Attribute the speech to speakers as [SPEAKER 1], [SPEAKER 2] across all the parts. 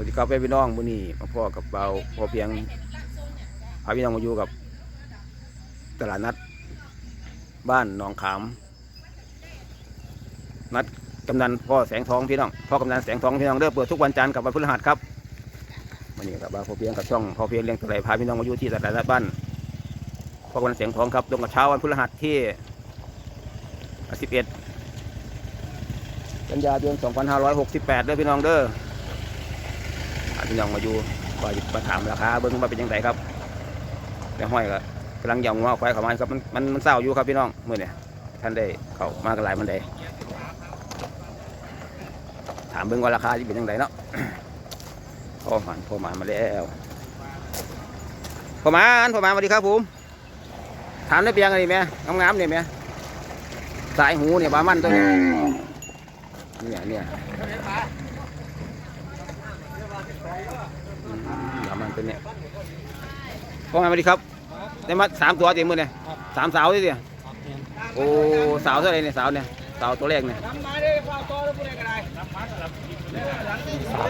[SPEAKER 1] วัสดีครับแม่พี่น้องมื้อนี้มาพ่อกับเบาพอเพียงพาพี่น้องมาอยู่กับตลาดนัด บ้านหนองขาม นัดกำนันพ่อแสงทองพี่น้องพ่อกำนันแสงทองพี่น้องเริ่มเปิดทุกวันจันทร์กับวันพฤหัสครับวันนี้กับเบาพอเพียงกับช่องพอเพียงเลี้ยงตัวไลพาพี่น้องมาอยู่ที่ตลาดนัดบ้านพ่อกำนันแสงทองครับตรงกับเช้าวันพฤหัสที่11กันยายน2568เด้อพี่น้องเด้อ พี่น้องมาอยู่ก็หยิบมาถามราคาเบิ้งว่าเป็นยังไงครับแต่ห้อยก็กำลังยำงอกไฟเข้ามาครับมันมันมันเศร้าอยู่ครับพี่น้องมื่อเนี่ยท่านได้เข้ามากันหลายมันใดถามเบิ้งว่าราคาจะเป็นยังไงเนาะพ่อหมันพ่อหมันมาแล้วพ่อหมันพ่อหมันสวัสดีครับผมถามได้เพียงอะไรไหมงามๆเนี่ยไหมสายหูเนี่ยบามันตัวนี้เนี่ยเนี่ย อืมประมาณตัวเนี้ย พ่อแม่สวัสดีครับได้มาสามตัวเต็มมือเนี่ยสามสาวดิเนี่ยโอ้สาวเท่าไหรเนี่ยสาวเนี่ยสาวตัวแรกเนี่ย
[SPEAKER 2] สาม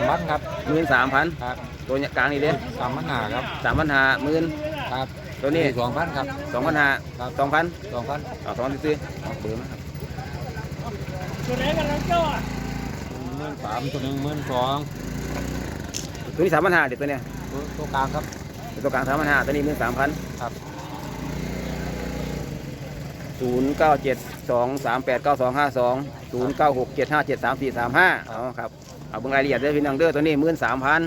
[SPEAKER 2] พันครับ
[SPEAKER 1] หมื่นสามพัน
[SPEAKER 2] ครับ
[SPEAKER 1] ตัวเนี้ยกลางนี่เด้
[SPEAKER 2] สามพันหาครับ
[SPEAKER 1] สามพันห้าหมื่น
[SPEAKER 2] ครับ
[SPEAKER 1] ตัวนี้
[SPEAKER 2] สองพันครับ
[SPEAKER 1] สองพันห้า
[SPEAKER 2] ครับ
[SPEAKER 1] สองพัน
[SPEAKER 2] สองพัน
[SPEAKER 1] เอาสองพันซื้อเอาเบอร์มาครับ
[SPEAKER 2] หมื่นสามตัวหนึ่งหมื่นสอง
[SPEAKER 1] ตัวนี้สามพันห้าเด็กตัวเนี้ย
[SPEAKER 2] ตัวตัวกลางครับ
[SPEAKER 1] ตัวกลางสามพันห้าตัวนี้หมื่นสามพัน
[SPEAKER 2] ครับ
[SPEAKER 1] ศูนย์เก้าเจ็ดสองสามแปดเก้าสองห้าสองศูนย์เก้าหกเจ็ดห้าเจ็ดสามสี่สามห้าเอาครับเอาเบิ่งรายละเอียดเด้อพี่น้องเด้อตัวนี้หมื่นสามพัน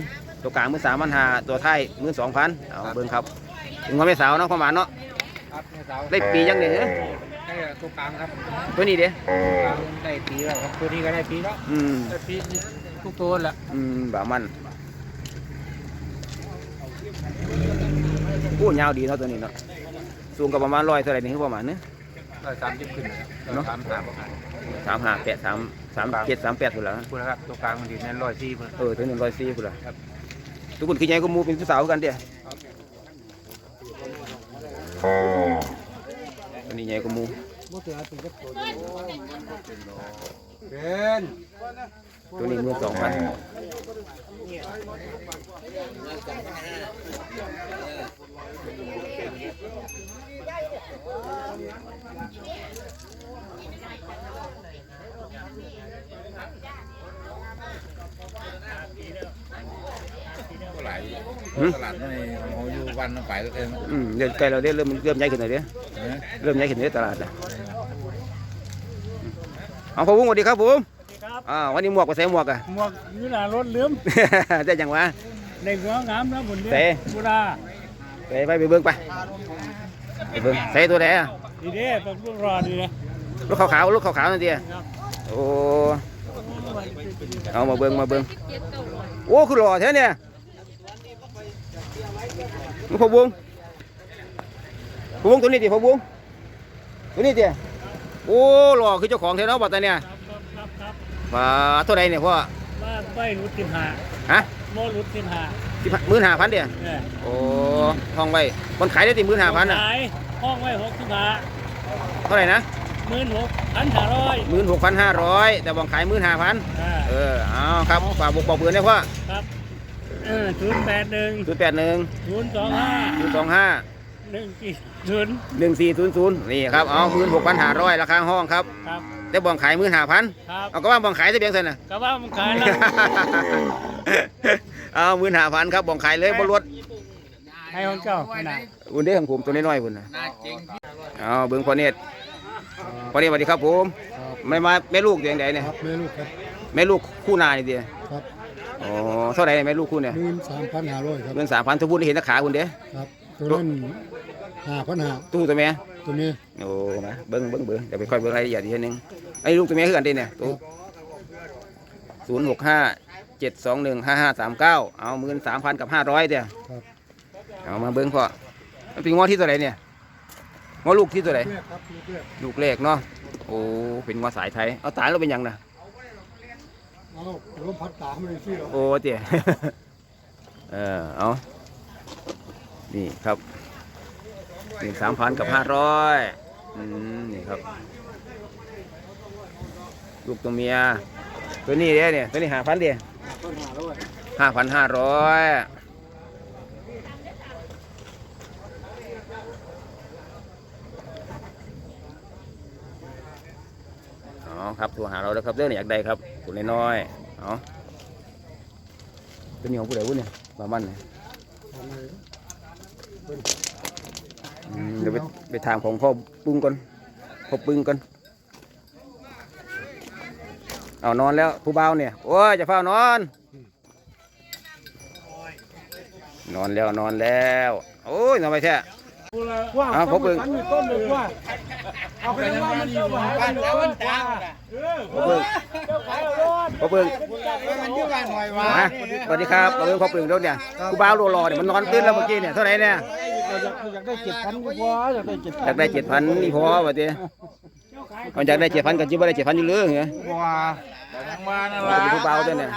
[SPEAKER 1] ตัวกลางหมื่นสามพันห้าตัวท้ายหมื่นสองพันเอาเบิ่งครับถึงว่าไม่สาวเนาะประมาณเนาะ
[SPEAKER 2] ครับแม่สาว
[SPEAKER 1] ได้ปียังเนี่ย
[SPEAKER 2] ได้ตัวกลางครับ
[SPEAKER 1] ตัวนี้เด้
[SPEAKER 2] ตัวกลางได้ปีแล้วครับตัวนี้ก็ได้ปีแล้ว
[SPEAKER 1] อืม
[SPEAKER 2] ได้ปีทุกตัวแหละ
[SPEAKER 1] อืมแบบมัน กู้ยาวดีเนาะตัวนี้เนาะสูงกับประมาณร้อยเท่าไหร่นี่คือประมาณเนี้
[SPEAKER 2] ได้สามสิบขึ้นเนาะสามสามครับ
[SPEAKER 1] สามห้าแปดสามสามเจ็ดสามแปดพุ่นละ
[SPEAKER 2] คุณนะครับตัวกลางมันดีแน่นร้อยสี่พุ่น
[SPEAKER 1] เออตัวนี้ร้อยสี่พุ่นละ
[SPEAKER 2] ครับ
[SPEAKER 1] ทุกคนคือใหญ่ก็มูเป็นผู้สาวกันเดียตัวนี้ใหญ่ก็มู
[SPEAKER 2] เป็น
[SPEAKER 1] ตัวนี้เงินสองพันหืม
[SPEAKER 2] ตลาดนี่เขาอยู่วันน้ำไปแล้วเอง
[SPEAKER 1] อืมเดี๋ยวไกลเราได้เริ่มเริ่มใหญ่ขึ้นหน่อยเด้เริ่มใหญ่ขึ้นในตลาดนะเอาพ่อวุ้งสวัสดีครับผม
[SPEAKER 3] ครับ
[SPEAKER 1] อ่าวันนี้หมวกก็ใส่หมวกอะ
[SPEAKER 3] หมวกนี่ล่ะรถลืม
[SPEAKER 1] ได้ยังวะ
[SPEAKER 3] ในหัวงามนะบุญเด้
[SPEAKER 1] เตะ
[SPEAKER 3] บุรา
[SPEAKER 1] ไปไปไปเบิ้งไปไปเบิ้งใส่ตัวไหนอะ
[SPEAKER 3] ดีเด้ต้องลูกรอดีนะ
[SPEAKER 1] ลูกขาวๆลูกขาวๆนั่นเดีย
[SPEAKER 3] ครับ
[SPEAKER 1] โอ้เอามาเบิ้งมาเบิ้งโอ้คือหล่อแท้เนี่ยมึงพอบุ้งพอบุ้งตัวนี้ดิพอบุ้งตัวนี้ดิโอ้หล่อคือเจ้าของแท้เนาะบัดตาเนี่ย ว่าเท่าไหรเนี่ยพ่อ
[SPEAKER 3] บ้านไม่รุดสิบห้า
[SPEAKER 1] ฮะ
[SPEAKER 3] โมรุดสิบห้า
[SPEAKER 1] สิบหมื่นห้าพันเดีย
[SPEAKER 3] เนี่ย
[SPEAKER 1] โอ้ห้องไว้คนขายได้ติหมื่นห้าพันอะ
[SPEAKER 3] ขายห้องไว้หกสิบห้า
[SPEAKER 1] เท่าไหร่นะ
[SPEAKER 3] หมื่นหกพันห้าร้อย
[SPEAKER 1] หมื่นหกพันห้าร้อยแต่บังขายหมื่นห้าพัน
[SPEAKER 3] อ่า
[SPEAKER 1] เออเอาครับฝากบอกบอกเบอร์เนี่ยพ่อ
[SPEAKER 3] ครับเออศูนย์แปดหนึ่ง
[SPEAKER 1] ศูนย์แปดหนึ่ง
[SPEAKER 3] ศูนย์สองห้า
[SPEAKER 1] ศูนย์สองห้า
[SPEAKER 3] หนึ่งกี่ศูนย์
[SPEAKER 1] หนึ่งสี่ศูนย์ศูนย์นี่ครับเอาหมื่นหกพันห้าร้อยราคาห้องครับ
[SPEAKER 3] ครับ
[SPEAKER 1] ได้บังขายหมื่นห้าพัน
[SPEAKER 3] ครับ
[SPEAKER 1] เอาก็ว่าบังขายได้เพียงเท่านั้น
[SPEAKER 3] ก็ว่ามันขายแล้ว
[SPEAKER 1] เอาหมื่นห้าพันครับบังขายเลยบนรถ
[SPEAKER 3] ให้ของเจ้าขนาด
[SPEAKER 1] อุ่นได้ของผมตัวน้อยๆพุ่นนะเอาเบิ้งพอเนตรพอเนตรสวัสดีครับผมไม่มาแม่ลูกเดียงใดเนี่ย
[SPEAKER 4] ครับแม่ลูกครับ
[SPEAKER 1] แม่ลูกคู่นานี่เดีย
[SPEAKER 4] ครับ
[SPEAKER 1] อ๋อเท่าไหร่แม่ลูกคู่เนี่ย
[SPEAKER 4] หมื่นสามพันห้าร้อยครับ
[SPEAKER 1] เงินสามพันทุกบุญเห็นนักขาคุณเด้
[SPEAKER 4] ครับตัวนั้นห้าพันห้า
[SPEAKER 1] ตู้ตัวแม่
[SPEAKER 4] ตัวนี้
[SPEAKER 1] โอ้มาเบิ้งเบิ้งเบิ้งเดี๋ยวไปค่อยเบิ้งรายละเอียดอีกทีนึงไอ้ลูกตัวแม่คือกันดิเนี่ยตู้ศูนย์หกห้าเจ็ดสองหนึ่งห้าห้าสามเก้าเอาหมื่นสามพันกับห้าร้อยเดีย
[SPEAKER 4] ครับ
[SPEAKER 1] เอามาเบิ้งพ่อมันเป็นงอที่ตัวไหนเนี่ยงอลูกที่ตัวไหน
[SPEAKER 4] เลือกครับลูกเลือก
[SPEAKER 1] ลูกเลขเนาะโอ้เป็นงอสายไทยเอาตายแล้วเป็นหยังนะ
[SPEAKER 4] เอาลมพัดตามเลยที่เรา
[SPEAKER 1] โอ้เตี๋ยเออเอานี่ครับห นึ่งสามพันกับห้าร้อยอืมนี่ครับ ลูกตัวเมีย ตัวนี้เด้เนี่ยตัวนี้หาพันเดียห้าพันห้าร้อยอ๋อครับโทรหาเราแล้วครับเรื่องนี้อยากได้ครับตัวน้อยๆเอาเป็นของผู้ใดวุ้นเนี่ยประมาณไหน เดี๋ยวไปไปถามของพ่อปุ้งก่อนพ่อปึ้งก่อนเอานอนแล้วผู้เบาเนี่ยโอ้ยจะเฝ้านอน นอนแล้วนอนแล้วโอ้ยนอนไปแท้
[SPEAKER 4] ว่า
[SPEAKER 1] อ้าวผมเบิ่ง
[SPEAKER 4] ตั้อยู่ต้นเอาไปแล้วมันเจ้าหายไปแล้วมันจ้า
[SPEAKER 1] พ่อเบิ่งพ่อเบิ่งสวัสดีครับพ่อเบิ่งพ่อเบิ่งแล้วเนี่ยผู้บ่าวรอๆเนี่ยมันนอนตื่นแล้วเมื่อกี้เนี่ยเท่าไหร่เนี่ย
[SPEAKER 4] อยากได้เจ็ดพันก็พออยากได้เจ็ด
[SPEAKER 1] อยากได้เจ็ดพันนี่พอว่าติมันอยากได้เจ็ดพันก็จิบ่ได้เจ็ดพันอยู่เลยเหรอ
[SPEAKER 2] ว่าทางบ้านนั่น
[SPEAKER 1] เรา
[SPEAKER 2] ละ
[SPEAKER 1] เป็นผู้บ่าวด้วยเนี่ย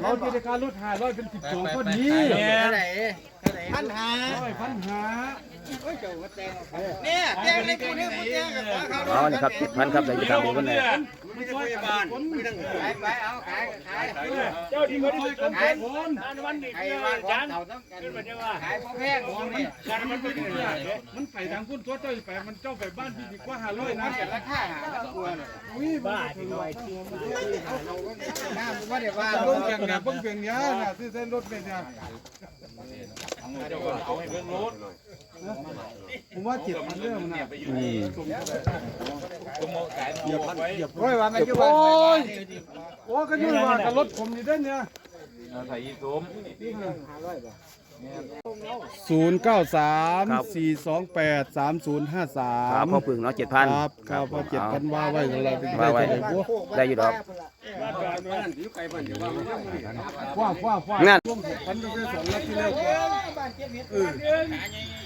[SPEAKER 4] เราจะได้การลดห้าร้อยเป็นสิบสองพอดี
[SPEAKER 5] พันหา
[SPEAKER 4] ร้อยพันหา
[SPEAKER 5] เนี่ยแจ้งในกูเนี่ยกูแจ้งกับเขา
[SPEAKER 1] อ๋อนี่ครับเจ็ดพันครับเดี๋ยวจะทำดูกันเนี่ย
[SPEAKER 5] ไม่ใช่พยาบาลไม่ต้องขายไปเอาขายขาย
[SPEAKER 3] เจ้าที่คนคนคนคนอันวันนี้
[SPEAKER 5] ขาย
[SPEAKER 3] คือ
[SPEAKER 5] ว่า
[SPEAKER 3] จัน
[SPEAKER 5] เขาต้องการ
[SPEAKER 3] ขึ้นมาจังว่า
[SPEAKER 5] ขายพ่อแพงของนี่
[SPEAKER 3] จันมันเป็นยังไง
[SPEAKER 4] มันไปทางพุ่นตัวเจ้าไปมันเจ้าไปบ้านพี่ดีกว่าห้าร้อยนะ
[SPEAKER 5] แต่ราคาหาตัวเลย
[SPEAKER 4] อุ้ย
[SPEAKER 3] บ้าที่ไว้
[SPEAKER 5] น้าว่าเดี๋ยวว่า
[SPEAKER 4] เบิ้งเก่งนะเบิ้งเก่งเนี้ยนะที่เส้นรถเป็นเนี่ย ผมว่าเจ็ดพันเรื่องนะ
[SPEAKER 1] อืม
[SPEAKER 5] โอ้ยว่ามันอยู่
[SPEAKER 4] โอ้
[SPEAKER 5] บ้าน
[SPEAKER 4] ยโอ้ก็ยุ่งว่ากับรถผมนี่ได้เนี่ย
[SPEAKER 2] ใส่ยีส้ม
[SPEAKER 4] ศูนย์เก้าสามสี่สองแปดสามศูนย์ห้าสา
[SPEAKER 1] ครั
[SPEAKER 4] ม
[SPEAKER 1] บพ่อปึงเนาะเจ็ดพัน
[SPEAKER 4] ครับครับว่าเจ็ดพันว่าไว้ของเราเป็นได้
[SPEAKER 1] ว่าไว้
[SPEAKER 4] เท่าไหร่บัว
[SPEAKER 1] ได้อยู่ดอก
[SPEAKER 4] คว้าคว้าคว้า
[SPEAKER 1] งั้น
[SPEAKER 4] ร่วมหกพันไปสองนาทีแล้ว
[SPEAKER 5] บ่มีหรอกเดี๋ยวนี้เขียนลูกเขา
[SPEAKER 4] ต้นไม้กันน้ำตาเป็นเดี๋ยวเบิ้งถามเราต้นรถมีต้นมีบ่ต้อ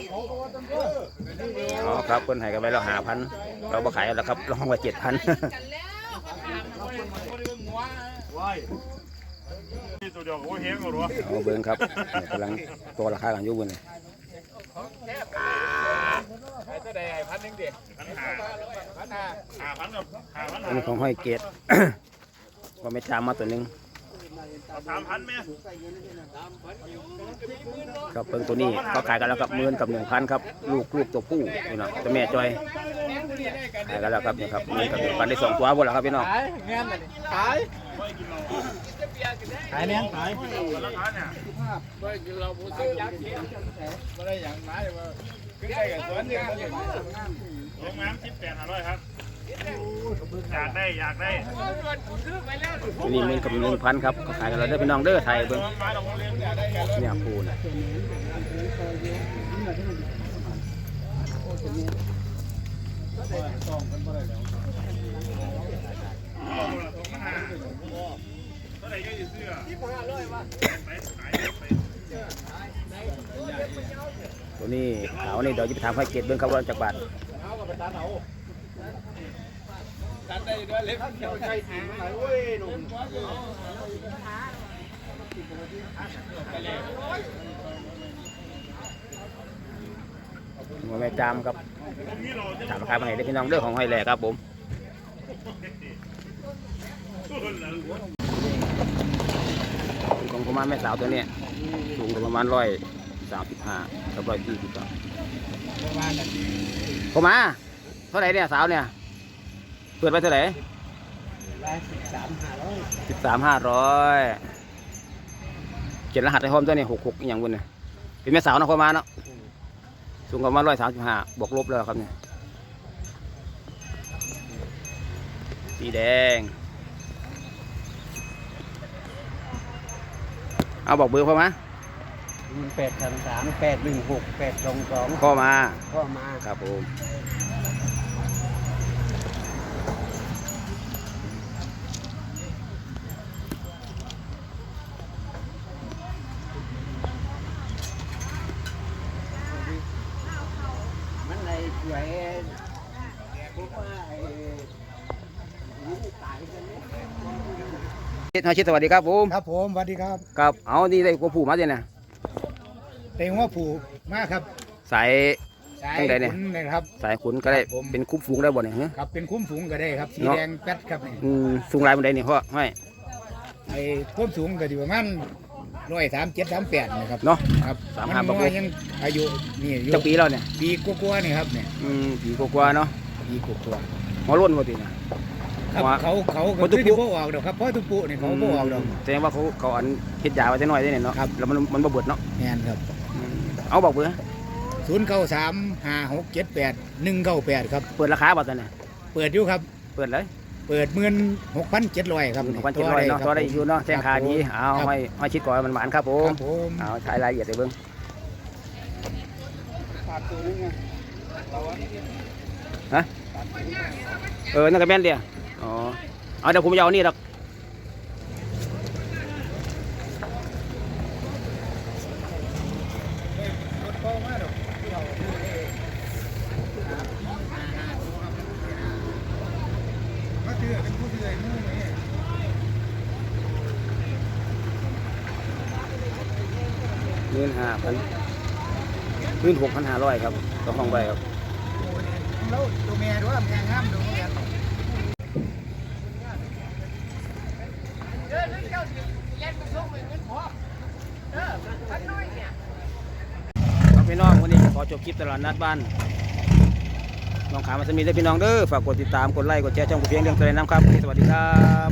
[SPEAKER 4] งเขาเพราะว่าต้นรถ
[SPEAKER 1] อ๋อครับเพิ่นให้กันไปแล้วหาพันเราบ่ขายแล้วครับลองไว้เจ็ดพัน
[SPEAKER 3] ตัวเดียวโอ้เฮงหรอ
[SPEAKER 1] เอาเบิ่งครับเนี่ยกำลังตัวราคากันอยู่บน นี่
[SPEAKER 3] หาพันกับหาพัน
[SPEAKER 1] อันนี้ของห้อยเกตก็ไม่จามมาตัวหนึง
[SPEAKER 3] สามพันไหม
[SPEAKER 1] ครับเพิ่งตัวนี้เขาขายกันแล้วครับหมื่นกับหนึ่งพันครับ ลูกลูกตัวผู้นี่เนาะเจะแม่จอยขายกันแล้วครับนี่ครับหมื่นกับหนึ่งพันได้สองตัวหมดแล้วครับพี่น้อง
[SPEAKER 5] ขายงานเลย ขายขายเนี่ยขาย
[SPEAKER 3] ราคาเนี่ย
[SPEAKER 5] เราผู้ซื้อยักษ์ไม่ได้อย่างไรว่าขึ้นได้กับสวนเนี่ย
[SPEAKER 3] โรงงานสิบแปดห้าร้อยครับอยากได้อยากได้
[SPEAKER 1] ตัวนี้หมื่นกับหนึ่งพันครับเขาขายกันแล้วเด้อพี่น้องเด้อไทยเบิ่ง
[SPEAKER 3] มาตรงเรียน
[SPEAKER 1] เนี่ยปูนะ
[SPEAKER 3] เท่าไหร่ก็อยู่เสื้อ
[SPEAKER 1] ตัวนี้ขาวนี่เดี๋ยวจะไปถามห้อยเกตเบิ่งครับว่าจากบาท
[SPEAKER 5] ตัดได้ด้วยเล็บขียวใจหางไหนเว้ยหนุ่ม
[SPEAKER 1] หัวแม่จามครับถามราคามาให้ได้พี่น้องเด้องของหอยแหล่ครับผม ของประมาณแม่สาวตัวเนี้ยสูงประมาณร้อยสามสิบห้ากับร้อยสี่สิบครับผมมาเท่าไหร่เนี่ยสาวเนี่ยเปิดไปเท่าไหร่สิบสามห้าร้อยเขียนรหัสให้พร้อมตัวนี้หกหกอย่างบนเนี่ยเป็นแม่สาวนะประมาณเนาะสูงประมาณร้อยสามสิบห้าบวกลบแล้วครับเนี่ยสีแดง เอาบอกเบอร์พ่อมา
[SPEAKER 5] แปดสามสามแปดหนึ่งหกแปดสองสอง
[SPEAKER 1] พ่อมา
[SPEAKER 5] ก็มา
[SPEAKER 1] ครับผม
[SPEAKER 5] มันในสวย พวกว่าไอ้ยิ้มตายกันเนี่ย
[SPEAKER 1] นาชิดสวัสดีครับผม
[SPEAKER 5] ครับผมสวัสดีครับ
[SPEAKER 1] ครับเอานี่ได้กว่าผู้มาเนี่ยนะ
[SPEAKER 5] เต็งว่าผูกมากครับ
[SPEAKER 1] สาย
[SPEAKER 5] สาย
[SPEAKER 1] ตั้งแต่เนี่ย
[SPEAKER 5] ขุนนะครับ
[SPEAKER 1] สายขุนก็ได้
[SPEAKER 5] ครับผม
[SPEAKER 1] เป็นคุ้มฝูงได้บ่เนี่ยฮะ
[SPEAKER 5] ครับเป็นคุ้มฝูงก็ได้ครับสี
[SPEAKER 1] เนาะ
[SPEAKER 5] แดงแป๊ดครับนี่
[SPEAKER 1] อืมสูงลายมันได้นี่พ่อไม่
[SPEAKER 5] ไอ้คุ้มสูงก็อยู่ประมาณร้อยสามเจ็ดสามแปดนะครับ
[SPEAKER 1] เนาะ
[SPEAKER 5] ครับ
[SPEAKER 1] สามห้า
[SPEAKER 5] มัน
[SPEAKER 1] ประกบ
[SPEAKER 5] ยังอายุนี่อยู่
[SPEAKER 1] จักปีแล้วเนี่ย
[SPEAKER 5] ปีกว่าๆนี่ครับเนี่ย
[SPEAKER 1] อืมปีกว่าๆเนาะ
[SPEAKER 5] ปีกว่า
[SPEAKER 1] หัวล้นบ่ติเนี่ย
[SPEAKER 5] ๆ ครับ
[SPEAKER 1] ว่า
[SPEAKER 5] เขาเขา
[SPEAKER 1] เพราะทุ
[SPEAKER 5] ก็
[SPEAKER 1] ก
[SPEAKER 5] คือ
[SPEAKER 1] ปุ๊
[SPEAKER 5] ที่พ่อออกดอกครับเพราะทุกปุนี่เขาพ่อออกดอก
[SPEAKER 1] แสดงว่าเขาเขาอันเฮ็ดยาไว้แต่น้อยได้เนี่ยเนาะ
[SPEAKER 5] ครับ
[SPEAKER 1] แล้วมันมันบ่เบิดเนาะ
[SPEAKER 5] แม่นครับ
[SPEAKER 1] อืมเอาบอกเบอร์
[SPEAKER 5] ศูนย์เก้าสามห้าหกเจ็ดแปดหนึ่งเก้าแปดครับ
[SPEAKER 1] เปิดราคาบ่ตอนนี้
[SPEAKER 5] เปิดอยู่ครับ
[SPEAKER 1] เปิดเลย
[SPEAKER 5] เปิดหมื่นหกพันเจ็ดร้อยครับ
[SPEAKER 1] หกพันเจ็ดร้อยเนาะตัวได้อยู่เนาะแจ้งค่าดีเอา
[SPEAKER 5] ครับ
[SPEAKER 1] ให้ให้ชิดก่อนมันหวานครับผ
[SPEAKER 5] ค
[SPEAKER 1] ม
[SPEAKER 5] รับผม
[SPEAKER 1] เอาใช้รายละเอียดไปเบิ่งฮะเออนั่นก็แม่นเดียว อ๋อเอาเดี๋ยวผมจะเอานี่ดอก
[SPEAKER 5] มาเจอเป็นผู้เชื่อมู่ไหม
[SPEAKER 1] หมื่นห้าพันหมื่นหกพันห้าร้อยครับต่อห้องใบครับ
[SPEAKER 5] แล้วตัวแม่ด้วยแม่งามดู แม่
[SPEAKER 1] ครับพี่น้องวันนี้ขอจบคลิปตลาดนัดบ้านน้องขามาสมีได้อพี่น้องเด้อฝากกดติดตามกดไลค์กดแชร์ช่องกูเพียงเรื่องเตยน้ำครับวันนี้สวัสดีครับ